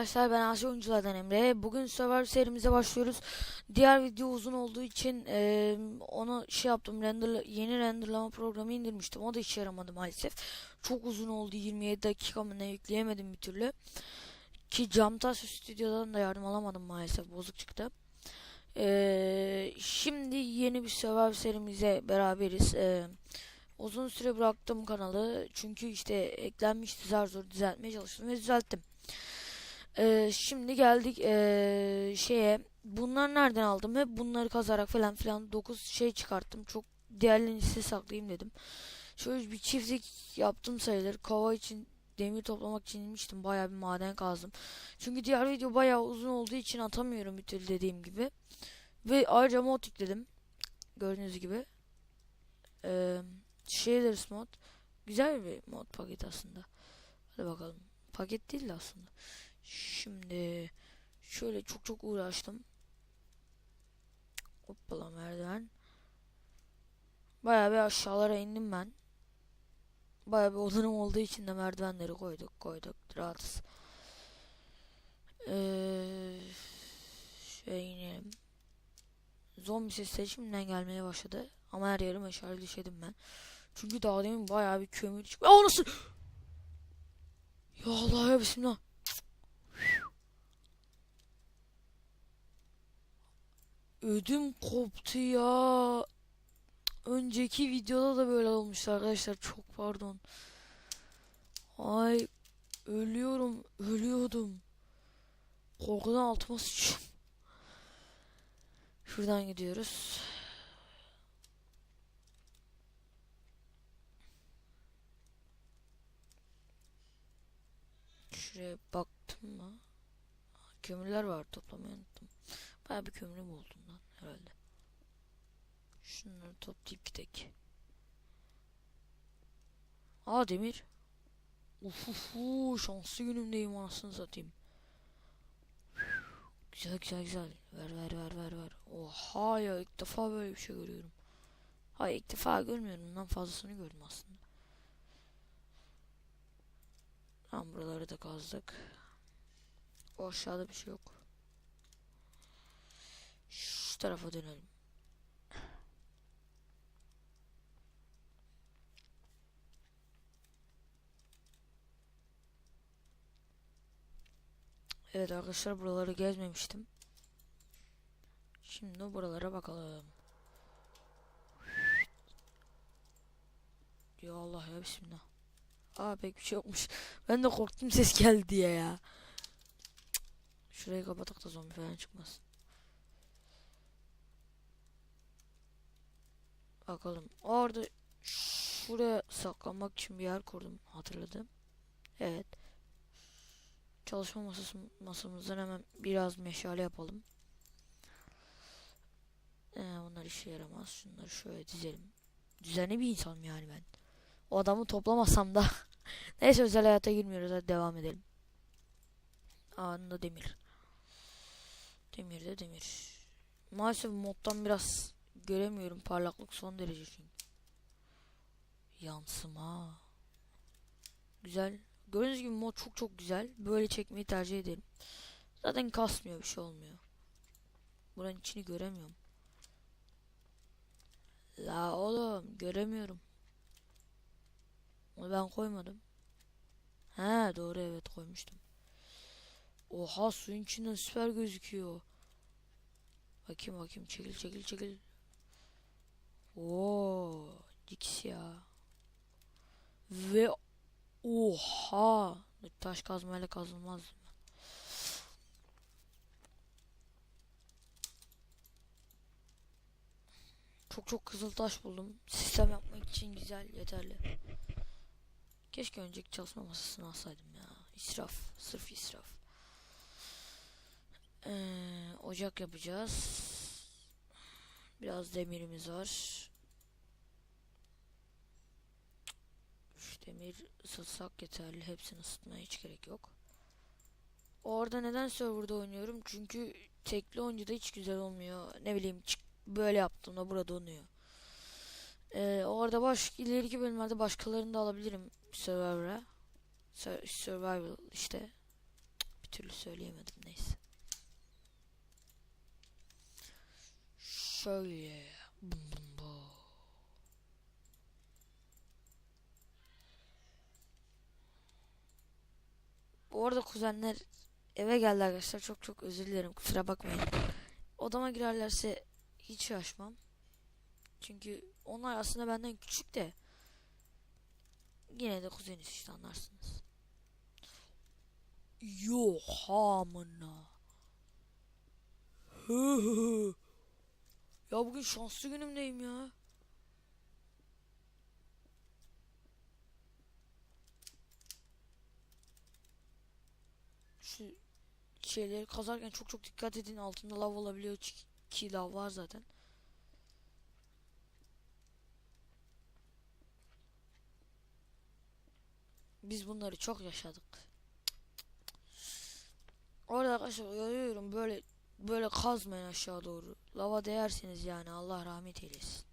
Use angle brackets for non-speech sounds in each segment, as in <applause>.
arkadaşlar ben Asya Oyunculardan Emre. Bugün Survivor serimize başlıyoruz. Diğer video uzun olduğu için eee onu şey yaptım render yeni renderlama programı indirmiştim. O da işe yaramadı maalesef. Çok uzun oldu 27 dakika mı ne yükleyemedim bir türlü. Ki Camtaş stüdyodan da yardım alamadım maalesef bozuk çıktı. Eee, şimdi yeni bir Survivor serimize beraberiz. Eee Uzun süre bıraktım kanalı çünkü işte eklenmişti zar zor düzeltmeye çalıştım ve düzelttim. Ee, şimdi geldik ee, şeye bunları nereden aldım hep bunları kazarak falan filan 9 şey çıkarttım çok diğerlerini size saklayayım dedim. Şöyle bir çiftlik yaptım sayılır kova için demir toplamak için inmiştim bayağı bir maden kazdım. Çünkü diğer video bayağı uzun olduğu için atamıyorum bir türlü dediğim gibi. Ve ayrıca mod yükledim gördüğünüz gibi. Eee Shaders mod güzel bir mod paket aslında. Hadi bakalım. Paket değil de aslında. Şimdi şöyle çok çok uğraştım. Hoppala merdiven. Bayağı bir aşağılara indim ben. Bayağı bir odanım olduğu için de merdivenleri koyduk koyduk rahatız. Ee, şöyle inelim. Zombi sesleri şimdiden gelmeye başladı. Ama her yerim meşale düşedim ben. Çünkü daha demin bayağı bir kömür çıktı. Aa nasıl? Ya Allah ya bismillah. Ödüm koptu ya. Önceki videoda da böyle olmuştu arkadaşlar. Çok pardon. Ay ölüyorum. Ölüyordum. Korkudan altıma sıçıyorum. Şuradan gidiyoruz. Şuraya baktım mı? Kömürler var toplamayı unuttum. Baya bir kömürü buldum herhalde. Şunları toplayıp gidek. Aa demir. Uf uf uf, şanslı günümdeyim anasını satayım. Güzel güzel güzel. Ver ver ver ver ver. Oha ya ilk defa böyle bir şey görüyorum. Hayır ilk defa görmüyorum. Bundan fazlasını gördüm aslında. Tamam buraları da kazdık. O aşağıda bir şey yok. Şu tarafa dönelim. Evet arkadaşlar buraları gezmemiştim. Şimdi buralara bakalım. Ya Allah ya bismillah. Aa pek bir şey yokmuş. <laughs> Ben de korktum ses geldi diye ya. Şurayı kapatak da zombi falan çıkmasın. Bakalım. Orada şuraya saklanmak için bir yer kurdum. Hatırladım. Evet. Çalışma masası, masamızdan hemen biraz meşale yapalım. Ee, bunlar işe yaramaz. Şunları şöyle dizelim. Düzenli bir insanım yani ben. O adamı toplamasam da. <laughs> Neyse özel hayata girmiyoruz. Hadi devam edelim. Anında demir. Demir de demir. Maalesef moddan biraz göremiyorum. Parlaklık son derece çünkü. Yansıma. Güzel. Gördüğünüz gibi mod çok çok güzel. Böyle çekmeyi tercih ederim. Zaten kasmıyor bir şey olmuyor. Buranın içini göremiyorum. La oğlum göremiyorum. Onu ben koymadım. He doğru evet koymuştum. Oha suyun içinden süper gözüküyor. Bakayım bakayım çekil çekil çekil. Oo, Dix ya. Ve oha taş kazmayla kazılmaz. Çok çok kızıl taş buldum. Sistem yapmak için güzel yeterli. Keşke önceki çalışma masasını alsaydım ya. İsraf. Sırf israf. Ee, ocak yapacağız. Biraz demirimiz var. Üç demir ısıtsak yeterli. Hepsini ısıtmaya hiç gerek yok. Orada neden serverda oynuyorum? Çünkü tekli oyuncuda hiç güzel olmuyor. Ne bileyim böyle yaptığımda burada donuyor. Ee, orada baş ileriki bölümlerde başkalarını da alabilirim server'a. Survival işte. Bir türlü söyleyemedim neyse. Şöyle. Bu. Arada kuzenler eve geldi arkadaşlar. Çok çok özür dilerim. Kusura bakmayın. Odama girerlerse hiç şaşmam. Çünkü onlar aslında benden küçük de yine de kuzeniz işte anlarsınız. Yok amına. Hı hı hı. Ya bugün şanslı günümdeyim ya. Şu şeyleri kazarken çok çok dikkat edin. Altında lav olabiliyor ki- lav var zaten. Biz bunları çok yaşadık. Orada arkadaşlar uyarıyorum böyle böyle kazmayın aşağı doğru. Lava değersiniz yani Allah rahmet eylesin.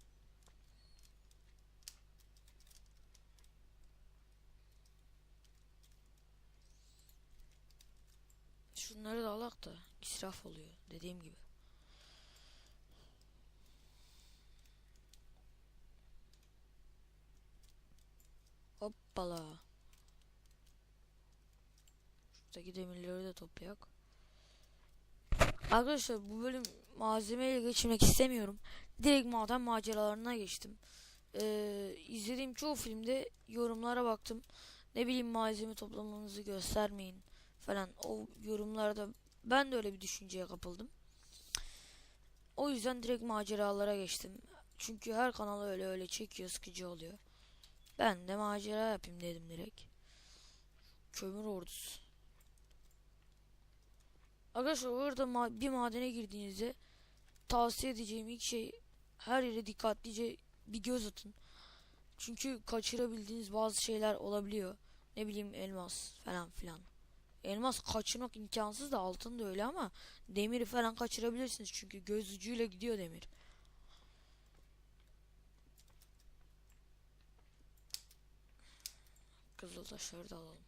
Şunları da alak da israf oluyor dediğim gibi. Hoppala. Şuradaki demirleri de toplayak. Arkadaşlar bu bölüm malzemeyle geçirmek istemiyorum. Direkt maden maceralarına geçtim. Ee, izlediğim çoğu filmde yorumlara baktım. Ne bileyim malzeme toplamanızı göstermeyin falan. O yorumlarda ben de öyle bir düşünceye kapıldım. O yüzden direkt maceralara geçtim. Çünkü her kanal öyle öyle çekiyor sıkıcı oluyor. Ben de macera yapayım dedim direkt. Kömür ordusu. Arkadaşlar orada ma- bir madene girdiğinizde tavsiye edeceğim ilk şey her yere dikkatlice bir göz atın. Çünkü kaçırabildiğiniz bazı şeyler olabiliyor. Ne bileyim elmas falan filan. Elmas kaçırmak imkansız da altın da öyle ama demiri falan kaçırabilirsiniz çünkü göz ucuyla gidiyor demir. Kızıl taşları da alalım.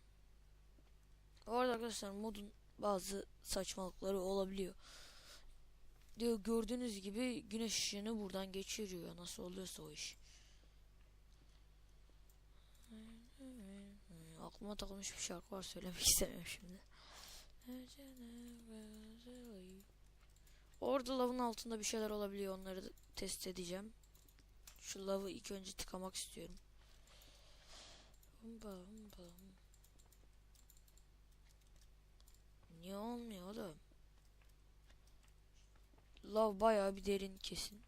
Bu arada arkadaşlar modun bazı saçmalıkları olabiliyor. Diyor gördüğünüz gibi güneş ışığını buradan geçiriyor. Nasıl oluyorsa o iş. Aklıma takılmış bir şarkı var söylemek <laughs> istemiyorum şimdi. Orada lavın altında bir şeyler olabiliyor. Onları test edeceğim. Şu lavı ilk önce tıkamak istiyorum. Humba humba hum. Niye olmuyor da? Lav bayağı bir derin kesin.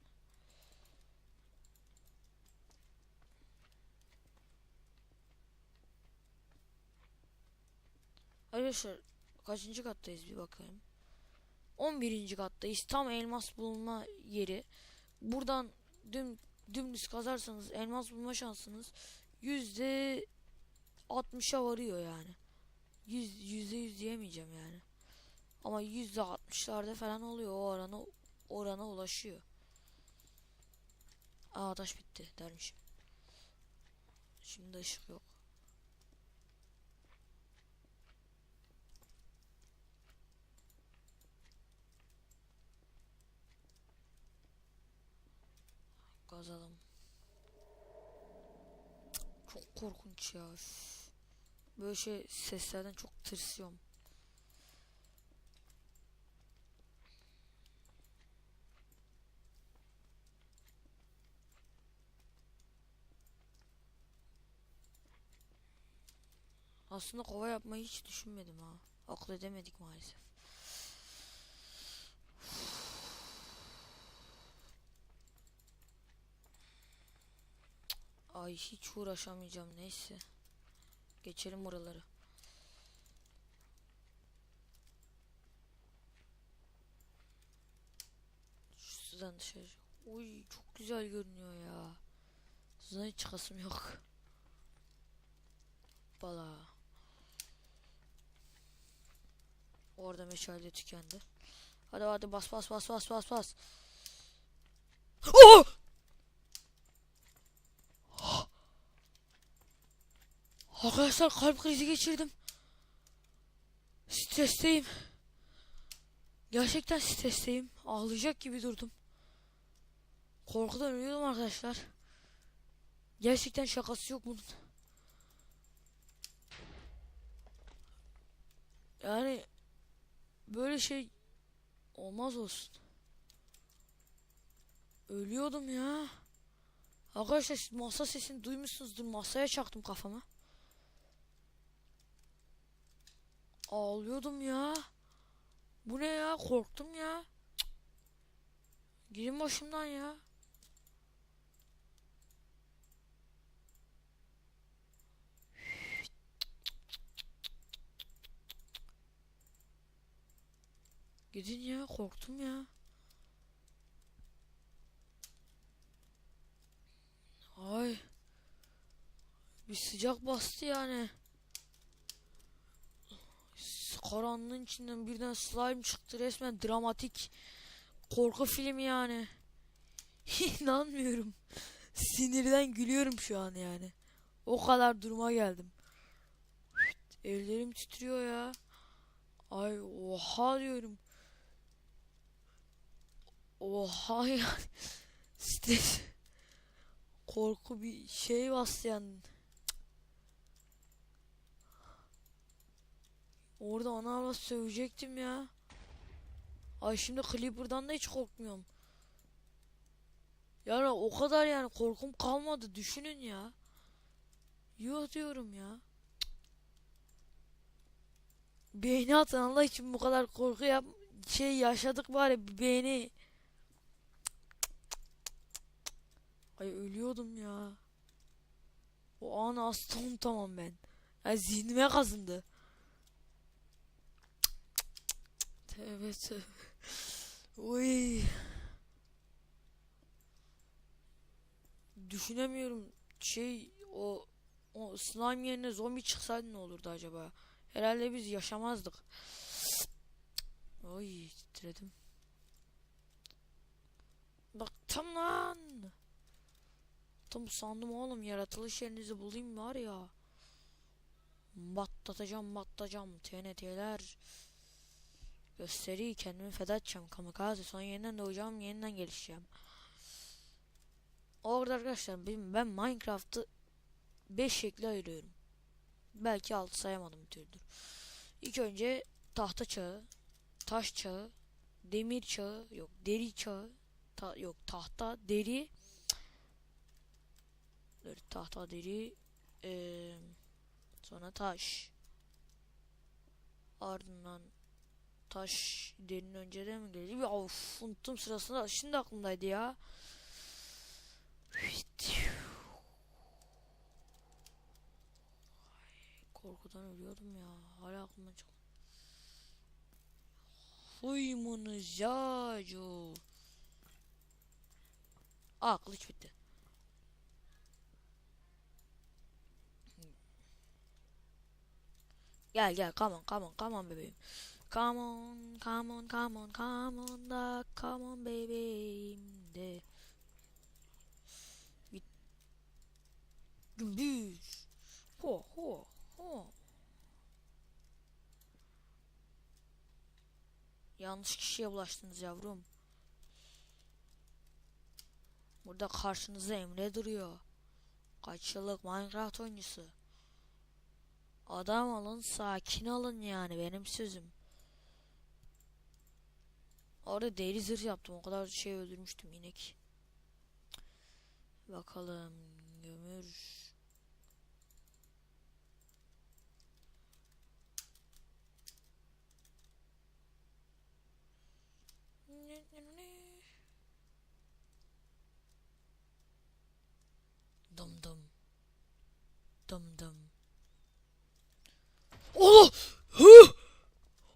Arkadaşlar kaçıncı kattayız bir bakayım. 11. kattayız. Tam elmas bulma yeri. Buradan düm, dümdüz kazarsanız elmas bulma şansınız yüzde 60'a varıyor yani. Yüz, yüzde yüz diyemeyeceğim yani. Ama yüzde 60'larda falan oluyor. O orana orana ulaşıyor. Aa taş bitti dermişim. Şimdi ışık yok. Kazalım. Çok korkunç ya. üf. Böyle şey seslerden çok tırsıyorum. Aslında kova yapmayı hiç düşünmedim ha. Akıl edemedik maalesef. Ay hiç uğraşamayacağım neyse. Geçelim buraları. Şu sudan dışarı. Uy çok güzel görünüyor ya. Sudan hiç çıkasım yok. Bala. Orada meşale tükendi. Hadi hadi bas bas bas bas bas bas. Oh! Arkadaşlar kalp krizi geçirdim. Stresteyim. Gerçekten stresteyim. Ağlayacak gibi durdum. Korkudan ölüyordum arkadaşlar. Gerçekten şakası yok bunun. Yani böyle şey olmaz olsun. Ölüyordum ya. Arkadaşlar siz masa sesini duymuşsunuzdur. Masaya çaktım kafamı. Ağlıyordum ya. Bu ne ya? Korktum ya. Cık. Gidin başımdan ya. Gidin ya korktum ya. Ay. Bir sıcak bastı yani. Karanlığın içinden birden slime çıktı resmen dramatik korku filmi yani. <laughs> İnanmıyorum. Sinirden gülüyorum şu an yani. O kadar duruma geldim. Ellerim titriyor ya. Ay oha diyorum. Oha yani. <laughs> Stres. Korku bir şey bastı yani. Orada ana avrat sövecektim ya. Ay şimdi Clipper'dan da hiç korkmuyorum. Yani o kadar yani korkum kalmadı düşünün ya. Yok diyorum ya. Beğeni atın Allah için bu kadar korku yap şey yaşadık bari bir. Ay ölüyordum ya. O an hasta tamam ben. Ya zihnime kazındı. Tövbe tövbe. Uy. Düşünemiyorum. Şey o o slime yerine zombi çıksaydı ne olurdu acaba? Herhalde biz yaşamazdık. Oy titredim. Baktım lan. Tam sandım oğlum yaratılış yerinizi bulayım var ya. Batlatacağım batlatacağım TNT'ler. Gösteri kendimi feda edeceğim kamikaze sonra yeniden doğacağım yeniden gelişeceğim. Orada arkadaşlar ben, Minecraft'ı 5 şekli ayırıyorum. Belki 6 sayamadım bir türlü. İlk önce tahta çağı, taş çağı, demir çağı, yok deri çağı, ta, yok tahta, deri, dur, tahta, deri, eee, sonra taş, ardından taş derinin önceden mi geldi? Ya of unuttum sırasında şimdi aklımdaydı ya. Korkudan ölüyordum ya. Hala aklımdan çık. Huymunuzacu. Aa kılıç bitti. Gel gel come on come on come on bebeğim. Come on come on come on come on da come on bebeğim de. Bit. Gümbüz. Ho ho ho. Yanlış kişiye bulaştınız yavrum. Burada karşınızda Emre duruyor. Kaç yıllık Minecraft oyuncusu. Adam olun, sakin olun yani benim sözüm. Orada deri zırh yaptım. O kadar şey öldürmüştüm inek. Bakalım gömür. Dım dım. Dım dım. Allah! Hı!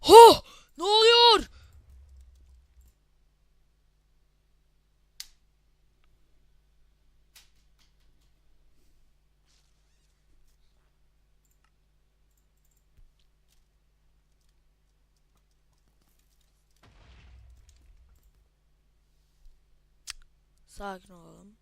Ha! Ne oluyor? Sakin olalım.